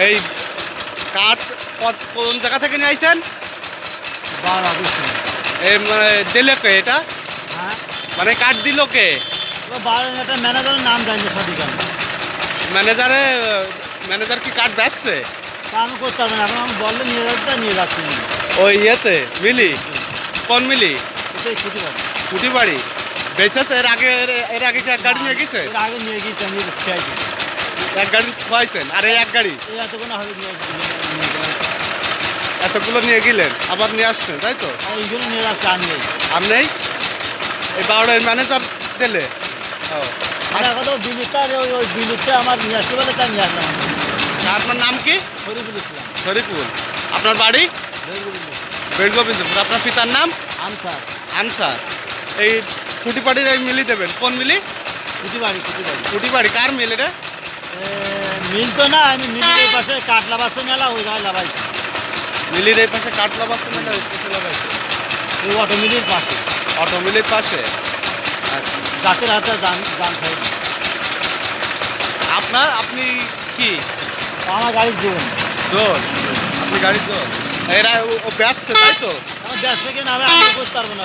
এই কাঠ কত- কোন জায়গা থেকে নিয়ে আইছেন? এই মানে দিল কে এটা? হ্যাঁ। মানে কাঠ দিল কে? ম্যানেজারের নাম জানি সঠিক ম্যানেজারে ম্যানেজার কি কাঠ বেচছে? তা আমি করতে পারব না এখন আমি বললে নিয়ে যাচ্ছে নিয়ে যাচ্ছি। ওই ইয়েতে মিলি? কোন মিলি? কুটি বাড়ি বেচেছে এর আগে এর- আগে কি এক গাড়ি নিয়ে গেছে? এর আগে নিয়ে গিয়েছি আমি খেয়েছি এক গাড়ি খোয়াইছেন আর এই এক গাড়ি? এতগুলো নিয়ে গেলেন আবার নিয়ে আসছেন তাই তো? এইগুলো নিয়ে আর নেই। আর নেই? এই বারোটার ম্যানেজার দিলে? ও আর এখন বিলুটা ওই বিলুটা আমার নিয়ে আসতে পারে তা নিয়ে আসলাম। আপনার নাম কি? শরীফুল ইসলাম। শরীফুল আপনার বাড়ি? বেড়গোবিন্দপুর আপনার পিতার নাম? আনসার। আনসার। এই কুটিপাড়ির এই মিলি দেবেন। কোন মিলি? কুটি বাড়ি কুটি বাড়ি কুটিপাড়ি। কার মিল এটা এ, মিল তো না আমি মিলের এই পাশে কাটলা বাসে মেলা ওই গায়ে লাগাইছি মিলির এই পাশে কাটলা বাস মেলা ওই পাশে লাগাইছে। ওই অটো মিলের পাশে। অটো মিলির পাশে? আচ্ছা। জাকের হাতে গান গান খাই। আপনার আপনি কি? আমার গাড়ির জীবন জোর? আপনি গাড়ির জোর? এরা ও- ব্যস্ত তাই তো? আমার ব্যস্ত থেকে নামে আমি বুঝতে পারব না